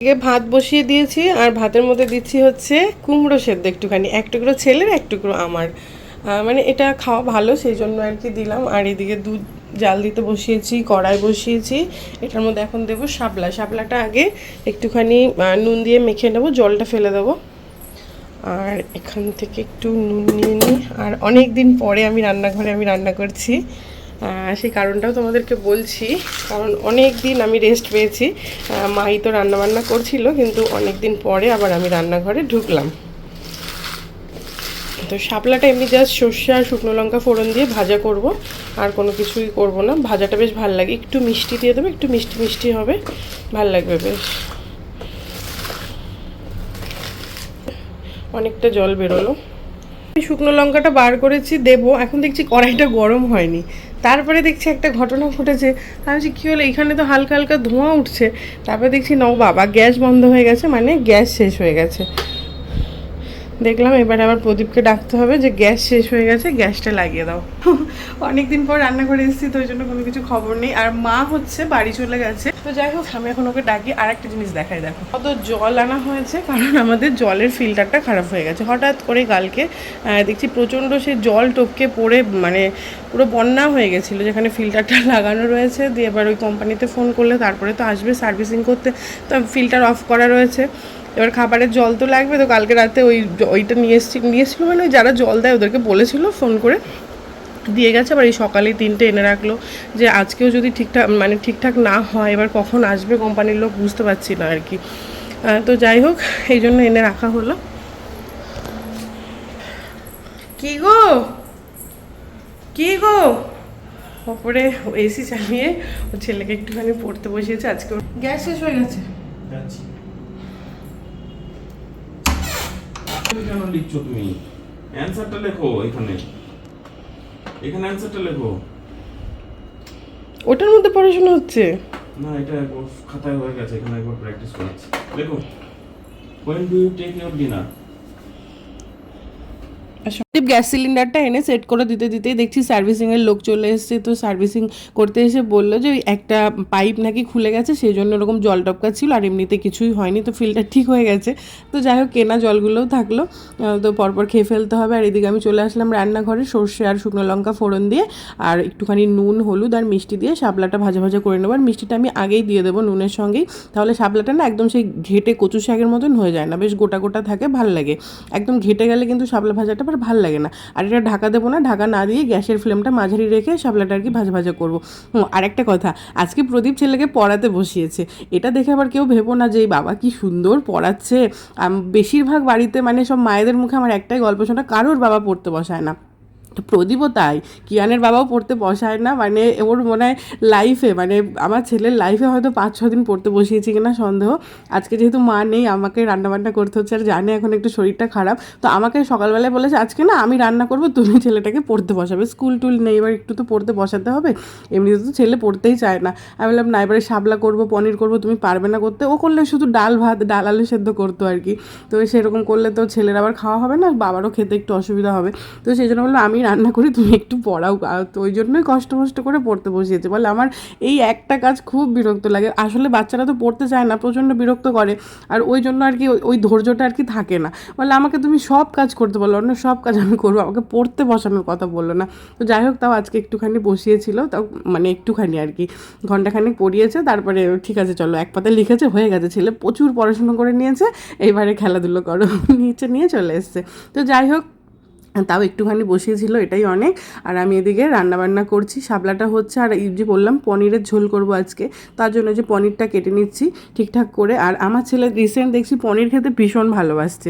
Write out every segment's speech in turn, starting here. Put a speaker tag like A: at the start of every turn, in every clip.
A: ভাত বসিয়ে দিয়েছি আর ভাতের মধ্যে দিচ্ছি হচ্ছে কুমড়ো সেদ্ধ একটুখানি, এক টুকরো ছেলের, এক টুকরো আমার। মানে এটা খাওয়া ভালো, সেই জন্য আর কি দিলাম। আর এদিকে দুধ জাল দিতে বসিয়েছি, কড়াই বসিয়েছি। এটার মধ্যে এখন দেবো শাপলা। শাপলাটা আগে একটুখানি নুন দিয়ে মেখে নেব, জলটা ফেলে দেবো। আর এখান থেকে একটু নুন নিয়ে নিই। আর অনেক দিন পরে আমি রান্নাঘরে আমি রান্না করছি। সেই কারণটাও তোমাদেরকে বলছি, কারণ অনেক দিন আমি রেস্ট পেয়েছি। মাই তো রান্নাবান্না করছিল, কিন্তু অনেক দিন পরে আবার আমি রান্নাঘরে ঢুকলাম। তো শাপলাটা এমনি জাস্ট সর্ষে আর শুকনো লঙ্কা ফোড়ন দিয়ে ভাজা করব, আর কোনো কিছুই করব না। ভাজাটা বেশ ভালো লাগে। একটু মিষ্টি দিয়ে দেবো, একটু মিষ্টি মিষ্টি হবে। ভালো লাগবে বেশ। অনেকটা জল বেরোলো। আমি শুকনো লঙ্কাটা বার করেছি, দেবো। এখন দেখছি কড়াইটা গরম হয়নি। তারপরে দেখছি একটা ঘটনা ঘটেছে। আমি বলছি, কী হলো? এখানে তো হালকা হালকা ধোঁয়া উঠছে। তারপরে দেখছি না ও বাবা, গ্যাস বন্ধ হয়ে গেছে। মানে গ্যাস শেষ হয়ে গেছে। দেখলাম, এবার আবার প্রদীপকে ডাকতে হবে যে গ্যাস শেষ হয়ে গেছে, গ্যাসটা লাগিয়ে দাও। অনেকদিন পর রান্না করে এসেছি, তো ওই জন্য কোনো কিছু খবর নেই। আর মা হচ্ছে বাড়ি চলে গেছে। তো যাই হোক, আমি এখন ওকে ডাকি আর একটা জিনিস দেখাই, দেখো। কত জল আনা হয়েছে, কারণ আমাদের জলের ফিল্টারটা খারাপ হয়ে গেছে। হঠাৎ করে কালকে দেখছি প্রচণ্ড সে জল টপকে পড়ে মানে পুরো বন্যা হয়ে গেছিল, যেখানে ফিল্টারটা লাগানো রয়েছে। দিয়ে এবার ওই কোম্পানিতে ফোন করলে, তারপরে তো আসবে সার্ভিসিং করতে। তো ফিল্টার অফ করা রয়েছে। এবার খাবারের জল তো লাগবে, তো কালকে রাতে ওই ওইটা নিয়ে এসছি, নিয়ে এসেছিল মানে যারা জল দেয় ওদেরকে বলেছিল ফোন করে। দিয়ে গেছে, আবার এই সকালে তিনটে এনে রাখল যে আজকেও যদি ঠিকঠাক মানে ঠিকঠাক না হয়, এবার কখন আসবে কোম্পানির লোক বুঝতে পারছি না আর কি। তো যাই হোক, এই জন্য এনে রাখা হলো। কি গো? কি গো? ওপরে এসি চালিয়ে ও ছেলেকে একটুখানি পড়তে বসিয়েছে, আজকে গ্যাস শেষ হয়ে গেছে
B: যাচ্ছি তুমি কেন লিখছো তুমি? অ্যানসারটা লেখো এখানে। এখানে অ্যানসারটা লেখো।
A: ওটার মধ্যে পড়াশোনা হচ্ছে?
B: না এটা একবার খাতায় হয়ে গেছে এখানে একবার প্র্যাকটিস করাচ্ছি। দেখো when do you take your dinner?
A: Sandeep gas সিলিন্ডারটা এনে সেট করে দিতে দিতেই দেখছি সার্ভিসিংয়ের লোক চলে এসেছে। তো সার্ভিসিং করতে এসে বলল যে, একটা পাইপ নাকি খুলে গেছে সেই জন্য ওরকম জল টপকা ছিল আর এমনিতে কিছুই হয়নি, তো ফিল্টার ঠিক হয়ে গেছে। তো যাই হোক, কেনা জলগুলোও থাকল। তো পরপর খেয়ে ফেলতে হবে। আর এদিকে আমি চলে আসলাম রান্নাঘরে সর্ষে আর শুকনো লঙ্কা ফোড়ন দিয়ে, আর একটুখানি নুন, হলুদ আর মিষ্টি দিয়ে শাপলাটা ভাজা ভাজা করে নেব। আর মিষ্টিটা আমি আগেই দিয়ে দেবো নুনের সঙ্গেই। তাহলে শাপলাটা না একদম সেই ঘেটে কচু শাকের মতন হয়ে যায় না, বেশ গোটা গোটা থাকে, ভালো লাগে। একদম ঘেটে গেলে কিন্তু শাপলা ভাজাটা আবার ভালো লাগে না। আর এটা ঢাকা দেবো না, ঢাকা না দিয়ে গ্যাসের ফ্লেমটা মাঝারি রেখে শাপলাটা আর কি ভাজা ভাজা করব। আর একটা কথা, আজকে প্রদীপ ছেলেকে পড়াতে বসিয়েছে। এটা দেখে আবার কেউ ভেবো না যে বাবা কি সুন্দর পড়াচ্ছে। বেশিরভাগ বাড়িতে মানে সব মায়েদের মুখে আমার একটাই গল্প শোনা, কারোর বাবা পড়তে বসায় না। প্রদীপও তাই। কিয়ানের বাবাও পড়তে বসায় না মানে ওর মনে হয় লাইফে মানে আমার ছেলের লাইফে হয়তো পাঁচ, ছ দিন পড়তে বসিয়েছি কিনা সন্দেহ। আজকে যেহেতু মা নেই, আমাকে রান্নাবান্না করতে হচ্ছে, আর জানে এখন একটু শরীরটা খারাপ, তো আমাকে সকালবেলায় বলেছে, আজকে না আমি রান্না করব, তুমি ছেলেটাকে পড়তে বসাবে। স্কুল টুল নেই, এবার একটু তো পড়তে বসাতে হবে। এমনিতে তো ছেলে পড়তেই চায় না। আমি বললাম, না, এবারে শাবলা করব, পনির করব, তুমি পারবে না করতে। ও করলে শুধু ডাল ভাত, ডাল আলু সেদ্ধ করতো আর কি। তো সেরকম করলে তো ছেলের আবার খাওয়া হবে না বাবারও খেতে একটু অসুবিধা হবে। তো সেই জন্য বলল, আমি রান্না করি, তুমি একটু পড়াও। তো ওই জন্যই কষ্ট কষ্ট করে পড়তে বসিয়েছে। বলে আমার এই একটা কাজ খুব বিরক্ত লাগে। আসলে বাচ্চারা তো পড়তে চায় না, প্রচণ্ড বিরক্ত করে। আর ওই জন্য আর কি ওই- ধৈর্যটা আর কি থাকে না। বলে আমাকে তুমি সব কাজ করতে বলো, অন্য সব কাজ আমি করব। আমাকে পড়তে বসানোর কথা বলল না। তো যাই হোক, তাও আজকে একটুখানি বসিয়েছিল। তাও মানে একটুখানি আর কি। ঘন্টাখানেক পড়িয়েছে, তারপরে ঠিক আছে, চলো এক পাতা লিখেছে, হয়ে গেছে। ছেলে প্রচুর পড়াশুনো করে নিয়েছে। এইবারে খেলাধুলো করো। নিচে নিয়ে চলে এসছে। তো যাই হোক তাও একটুখানি বসিয়েছিল, এটাই অনেক। আর আমি এদিকে রান্নাবান্না করছি শাবলাটা হচ্ছে, আর এই যে বললাম, পনিরের ঝোল করব আজকে। তার জন্য যে পনিরটা কেটে নিচ্ছি ঠিকঠাক করে। আর আমার ছেলে রিসেন্ট দেখছি পনির খেতে ভীষণ ভালোবাসছে।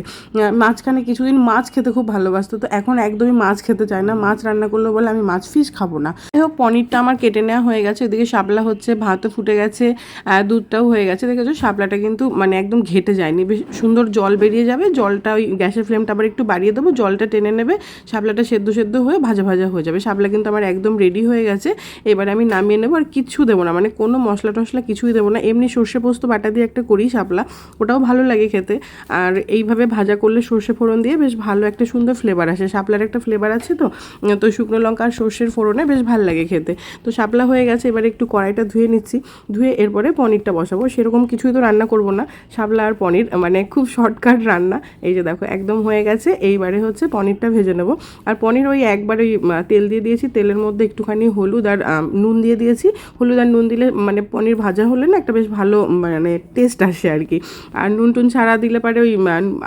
A: মাঝখানে কিছুদিন মাছ খেতে খুব ভালোবাসতো, তো এখন একদমই মাছ খেতে চায় না। মাছ রান্না করল বলে, আমি মাছ, ফিশ খাব না। যাই হোক, পনিরটা আমার কেটে নেওয়া হয়ে গেছে। এদিকে শাপলা হচ্ছে, ভাতও ফুটে গেছে দুধটাও হয়ে গেছে। দেখেছ, শাপলাটা কিন্তু মানে একদম ঘেটে যায়নি। বেশ সুন্দর জল বেরিয়ে যাবে, জলটা ওই গ্যাসের ফ্লেমটা আবার একটু বাড়িয়ে দেবো, জলটা টেনে নেবে শাপলাটা সেদ্ধ সেদ্ধ হয়ে ভাজা ভাজা হয়ে যাবে। শাপলা কিন্তু আমার একদম রেডি হয়ে গেছে। এবারে আমি নামিয়ে নেব আর কিচ্ছু দেবো না। মানে কোনো মশলা টশলা কিছুই দেবো না। এমনি সর্ষে পোস্ত বাটা দিয়ে একটা করি শাপলা। ওটাও ভালো লাগে খেতে। আর এইভাবে ভাজা করলে সর্ষে ফোড়ন দিয়ে বেশ ভালো একটা সুন্দর ফ্লেভার আসে। শাপলার একটা ফ্লেভার আছে তো? তো শুকনো লঙ্কা আর সর্ষের ফোড়নে বেশ ভালো লাগে খেতে। তো শাপলা হয়ে গেছে। এবারে একটু কড়াইটা ধুয়ে নিচ্ছি। ধুয়ে এরপরে পনিরটা বসাবো। সেরকম কিছুই তো রান্না করব না। শাপলা আর পনির মানে খুব শর্টকাট রান্না। এই যে দেখো, একদম হয়ে গেছে। এইবারে হচ্ছে পনিরটা ভেজে নেব। আর পনির ওই একবার ওই তেল দিয়ে দিয়েছি। তেলের মধ্যে একটুখানি হলুদ আর নুন দিয়ে দিয়েছি। হলুদ আর নুন দিলে মানে পনির ভাজা হলে না একটা বেশ ভালো মানে টেস্ট আসে আর কি। আর নুন টুন ছাড়া দিলে পারে ওই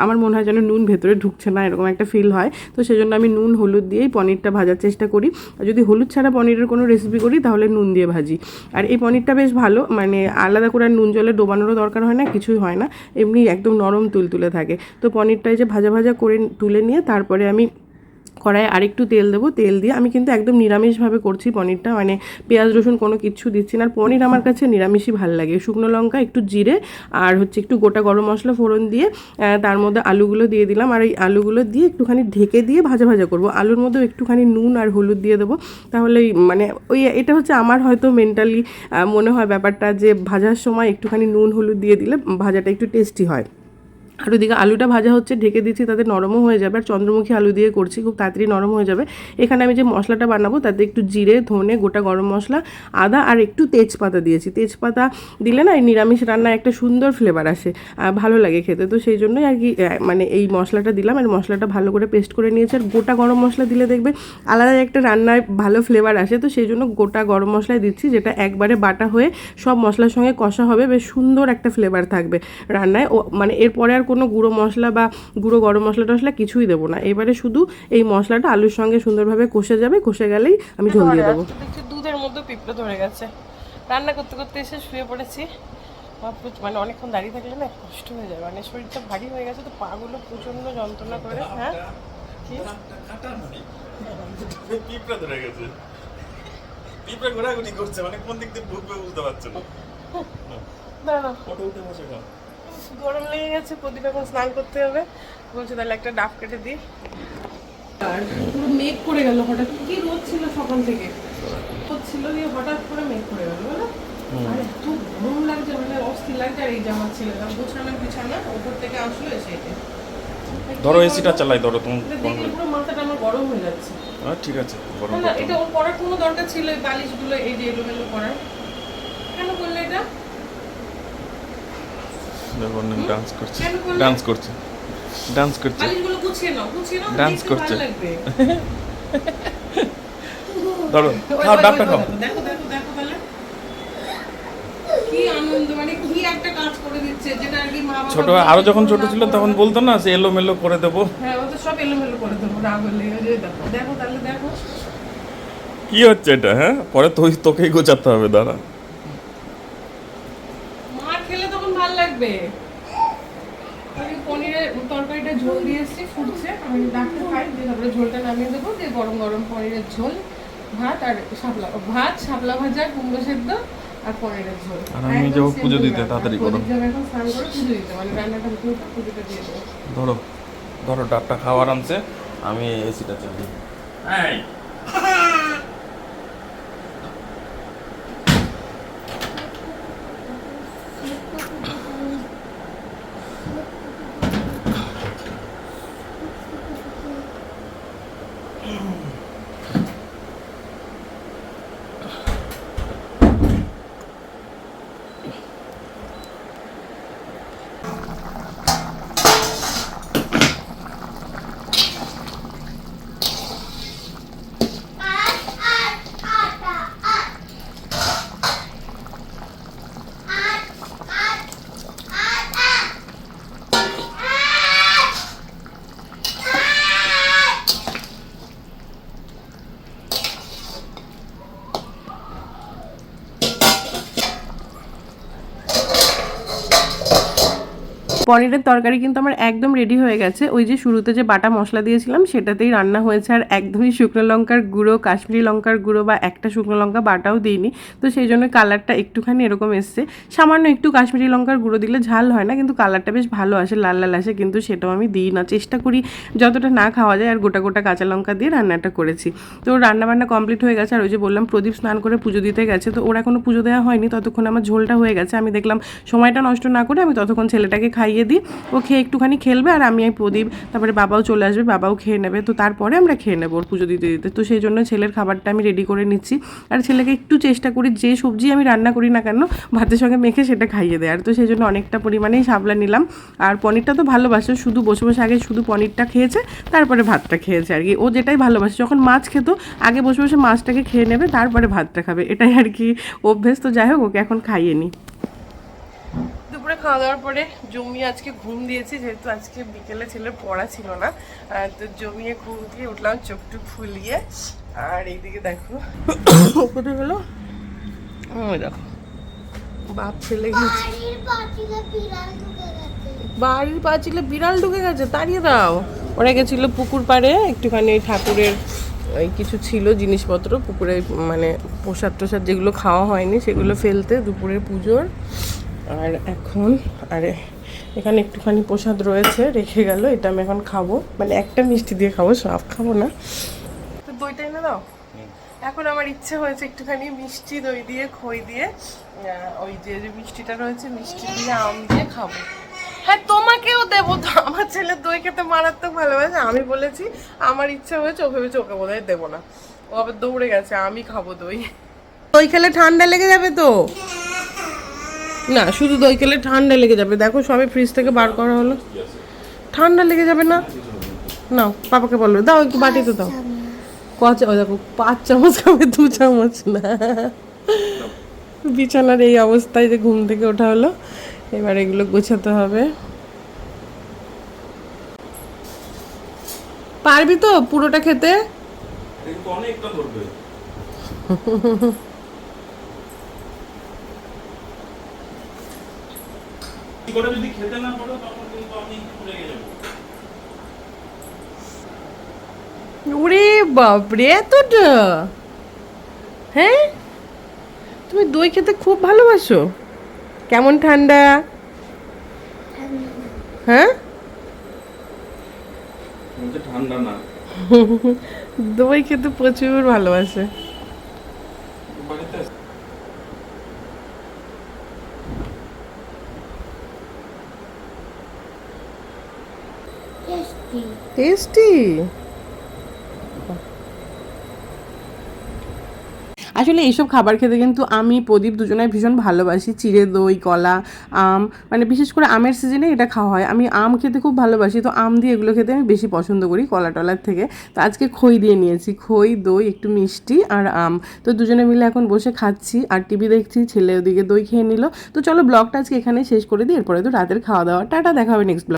A: আমার মনে হয় যেন নুন ভেতরে ঢুকছে না, এরকম একটা ফিল হয়। তো সেজন্য আমি নুন, হলুদ দিয়েই পনিরটা ভাজার চেষ্টা করি। আর যদি হলুদ ছাড়া পনিরের কোনো রেসিপি করি, তাহলে নুন দিয়ে ভাজি। আর এই পনিরটা বেশ ভালো মানে আলাদা করে নুন জলে ডোবানোরও দরকার হয় না, কিছুই হয় না। এমনি একদম নরম তুলতুলে থাকে। তো পনিরটাই যে ভাজা ভাজা করে তুলে নিয়ে, তারপরে আমি কড়াইয়ে আরেকটু তেল দেবো। তেল দিয়ে আমি কিন্তু একদম নিরামিষভাবে করছি পনিরটা। মানে পেঁয়াজ, রসুন কোনো কিছু দিচ্ছি না। আর পনির আমার কাছে নিরামিষই ভালো লাগে। শুকনো লঙ্কা, একটু জিরে আর হচ্ছে একটু গোটা গরম মশলা ফোড়ন দিয়ে তার মধ্যে আলুগুলো দিয়ে দিলাম। আর এই আলুগুলো দিয়ে একটুখানি ঢেকে দিয়ে ভাজা ভাজা করব। আলুর মধ্যেও একটুখানি নুন আর হলুদ দিয়ে দেবো। তাহলে মানে ওই এটা হচ্ছে আমার হয়তো মেন্টালি মনে হয় ব্যাপারটা যে ভাজার সময় একটুখানি নুন, হলুদ দিয়ে দিলে ভাজাটা একটু টেস্টি হয়। আর ওদিকে আলুটা ভাজা হচ্ছে, ঢেকে দিচ্ছি, তাতে নরমও হয়ে যাবে। আর চন্দ্রমুখী আলু দিয়ে করছি, খুব তাড়াতাড়ি নরম হয়ে যাবে। এখানে আমি যে মশলাটা বানাবো, তাতে একটু জিরে, ধনে, গোটা গরম মশলা, আদা আর একটু তেজপাতা দিয়েছি। তেজপাতা দিলে না, এই নিরামিষ রান্নায় একটা সুন্দর ফ্লেভার আসে ভালো লাগে খেতে। তো সেই জন্যই আর কি মানে এই মশলাটা দিলাম। আর মশলাটা ভালো করে পেস্ট করে নিয়েছি। আর গোটা গরম মশলা দিলে দেখবে আলাদা একটা রান্নায় ভালো ফ্লেভার আসে। তো সেই জন্য গোটা গরম মশলাই দিচ্ছি, যেটা একবারে বাটা হয়ে সব মশলার সঙ্গে কষা হবে। বেশ সুন্দর একটা ফ্লেভার থাকবে রান্নায়। ও মানে এরপরে আর কোনো গুঁড়ো মশলা বা গুঁড়ো গরম মশলা টশলা কিছুই দেবো না। এবারে শুধু এই মশলাটা আলুর সঙ্গে সুন্দরভাবে কষে যাবে কষে গেলেই আমি ঝোল দিয়ে দেবো। দুধের মধ্যে পিঁপড়ে ধরে গেছে। রান্না করতে করতে এসে শুয়ে পড়েছি। মানে অনেকক্ষণ দাঁড়িয়ে থাকলে না কষ্ট হয়ে যায়। মানে শরীরটা ভারী হয়ে গেছে তো পাগুলো প্রচণ্ড যন্ত্রণা করে হ্যাঁ?
B: পিঁপড়া ধরে গেছে। পিঁপড়া ঘোরাঘুরি করছে মানে কোন দিক দিয়ে ঢুকবে বুঝতে পারছে না। ফটো উঠে বসে খাও।
A: গরম লেগে গেছে প্রদীপ এখন স্নান করতে হবে। বলছে তাহলে একটা ডাব কেটে দিই। আর পুরো মেঘ করে গেল হঠাৎ। কি রোদ ছিল সকাল থেকে? রোদ ছিল দিয়ে হঠাৎ করে মেঘ করে গেল বলো? আর এত গরম লাগছে মানে অস্থির লাগছে আর এই জামা ছিল বিছানা উপর থেকে আসলো এসে
B: ধরো এসিটা চালাই ধরো তুমি
A: দেখলে পুরো মাথাটা আমার গরম হয়ে যাচ্ছে।
B: হ্যাঁ ঠিক আছে গরম
A: এটা ওর করার কোনো দরকার ছিল এই বালিশগুলো এই যে এলোমেলো করার। কেন করলে এটা?
B: দেখো ডান্স করছে? ডান্স করছে। ডান্স করছে।
A: দেখতে
B: করছে। ধরো খাও ডাবটা খাও।
A: মানে
B: ছোট আরও যখন ছোট ছিল তখন বলতো না যে এলোমেলো করে দেবো।
A: হ্যাঁ সব এলোমেলো করে দেবো রাগ হলে। দেখো দেখো তাহলে দেখো।
B: কি হচ্ছে এটা হ্যাঁ? পরে তোকেই গোছাতে হবে দাঁড়া
A: মার খেলে তখন ভালো লাগবে? আমি পনিরের তরকারিটা ঝোল দিয়ে এসেছি ফুটছে। আমি ডাকতে খাই দিয়ে তারপরে ঝোলটা নামিয়ে দেবো। দিয়ে গরম গরম পনিরের ঝোল ভাত আর শাপলা ভাত শাপলা ভাজা কুমড়ো সেদ্ধ আর পনিরের ঝোল।
B: আর আমি যাব পুজো দিতে, তাড়াতাড়ি করো।
A: এখন স্নান করে পুজো দিতে মানে রান্নাটা হতে পুজোটা দিয়ে দেবো।
B: ধরো ধরো ডাবটা খাওয়া আরামসে আমি এসিটা চালাই এই
A: পনিরের তরকারি কিন্তু আমার একদম রেডি হয়ে গেছে। ওই যে শুরুতে যে বাটা মশলা দিয়েছিলাম, সেটাতেই রান্না হয়েছে। আর একদমই শুকনো লঙ্কার গুঁড়ো, কাশ্মীরি লঙ্কার গুঁড়ো বা একটা শুকনো লঙ্কা বাটাও দিইনি। তো সেই জন্য কালারটা একটুখানি এরকম এসছে। সামান্য একটু কাশ্মীরি লঙ্কার গুঁড়ো দিলে ঝাল হয় না, কিন্তু কালারটা বেশ ভালো আসে, লাল লাল আসে, কিন্তু সেটাও আমি দিই না। চেষ্টা করি যতটা না খাওয়া যায়, আর গোটা গোটা কাঁচা লঙ্কা দিয়ে রান্নাটা করেছি। তো রান্না বান্না কমপ্লিট হয়ে গেছে, আর ওই যে বললাম, প্রদীপ স্নান করে পুজো দিতে গেছে। তো ওরা কোনো পুজো দেওয়া হয়নি, ততক্ষণ আমার ঝোলটা হয়ে গেছে। আমি দেখলাম সময়টা নষ্ট না করে আমি ততক্ষণ ছেলেটাকে খাইয়ে দিই। ও খেয়ে একটুখানি খেলবে আর আমি এই প্রদীপ, তারপরে বাবাও চলে আসবে, বাবাও খেয়ে নেবে। তো তারপরে আমরা খেয়ে নেব ওর পুজো দিতে দিতে। তো সেই জন্য ছেলের খাবারটা আমি রেডি করে নিচ্ছি। আর ছেলেকে একটু চেষ্টা করি, যে সবজি আমি রান্না করি না কেন, ভাতের সঙ্গে মেখে সেটা খাইয়ে দেয়। আর তো সেই জন্য অনেকটা পরিমাণেই সাবলা নিলাম। আর পনিরটা তো ভালোবাসে, শুধু বসে বসে আগে শুধু পনিরটা খেয়েছে, তারপরে ভাতটা খেয়েছে আর কি। ও যেটাই ভালোবাসে, যখন মাছ খেত, আগে বসে বসে মাছটাকে খেয়ে নেবে, তারপরে ভাতটা খাবে। এটাই আর কি অভ্যেস। তো যাই হোক, ওকে এখন খাইয়ে নি দুপুরে খাওয়া দাওয়ার পরে জমিয়ে আজকে ঘুম দিয়েছি যেহেতু আজকে বিকেলে ছেলে পড়া ছিল না তো জমিয়ে ঘুম দিয়ে উঠলাম চোখ টুক ফুলিয়ে। আর এইদিকে দেখো কোথায় হলো দেখো। বাপ ছেলে গেছে। বাড়ির পাঁচিলে বিড়াল ঢুকে গেছে। তাড়িয়ে দাও। ওরা গেছিল পুকুর পাড়ে একটুখানি ওই ঠাকুরের ওই কিছু ছিল জিনিসপত্র পুকুরে মানে প্রসাদ টোসাদ যেগুলো খাওয়া হয়নি সেগুলো ফেলতে দুপুরের পুজোর। আর এখন আরে এখানে একটুখানি প্রসাদ রয়েছে রেখে গেল এটা আমি এখন খাব। মানে একটা মিষ্টি দিয়ে খাব সব খাব না। তো দইটা এনে দাও। এখন আমার ইচ্ছে হয়েছে একটুখানি মিষ্টি দই দিয়ে খই দিয়ে ওই যে যে মিষ্টিটা রয়েছে মিষ্টি দিয়ে আম দিয়ে খাব। হ্যাঁ তোমাকেও দেবো তো। আমার ছেলে দই খেতে মারাত্মক ভালোবাসে। আমি বলেছি আমার ইচ্ছে হয়েছে ও ভেবেছে ওকে বোধ দেবো না। ও আবার দৌড়ে গেছে আমি খাব দই। দই খেলে ঠান্ডা লেগে যাবে তো? না শুধু দই খেলে ঠান্ডা লেগে যাবে। দেখো সবে ফ্রিজ থেকে বার করা হলো। ঠান্ডা লেগে যাবে না? নাও পাপাকে বলবে দাও একটু বাটিতে দাও। কচ ও দেখো পাঁচ চামচ খাবে দু চামচ না। বিছানার এই অবস্থায় যে ঘুম থেকে ওঠা হলো এবার এগুলো গোছাতে হবে। পারবি তো পুরোটা খেতে?
B: অনেকটা ধরবে। করে যদি খেতে না পারো তখন কিন্তু আমি রেগে যাব
A: ওরে বাপরে এতটা হ্যাঁ? তুমি দই খেতে খুব ভালোবাসো। কেমন ঠান্ডা? হ্যাঁ?
B: ঠান্ডা না।
A: দই খেতে প্রচুর ভালোবাসে
B: বাড়িতে
A: টেস্টি আসলে এইসব খাবার খেতে কিন্তু আমি প্রদীপ দুজনাই ভীষণ ভালোবাসি। চিড়ে দই, কলা, আম মানে বিশেষ করে আমের সিজনে এটা খাওয়া হয়। আমি আম খেতে খুব ভালোবাসি, তো আম দিয়ে এগুলো খেতে আমি বেশি পছন্দ করি কলা টলার থেকে। তো আজকে খই দিয়ে নিয়েছি, খই, দই, একটু মিষ্টি আর আম। তো দুজনে মিলে এখন বসে খাচ্ছি আর টিভি দেখছি, ছেলে ওদিকে দই খেয়ে নিল। তো চলো ব্লগটা আজকে এখানে শেষ করে দিই, এরপরে তো রাতের খাওয়া দাওয়া টাটা, দেখা হবে নেক্সট ব্লগ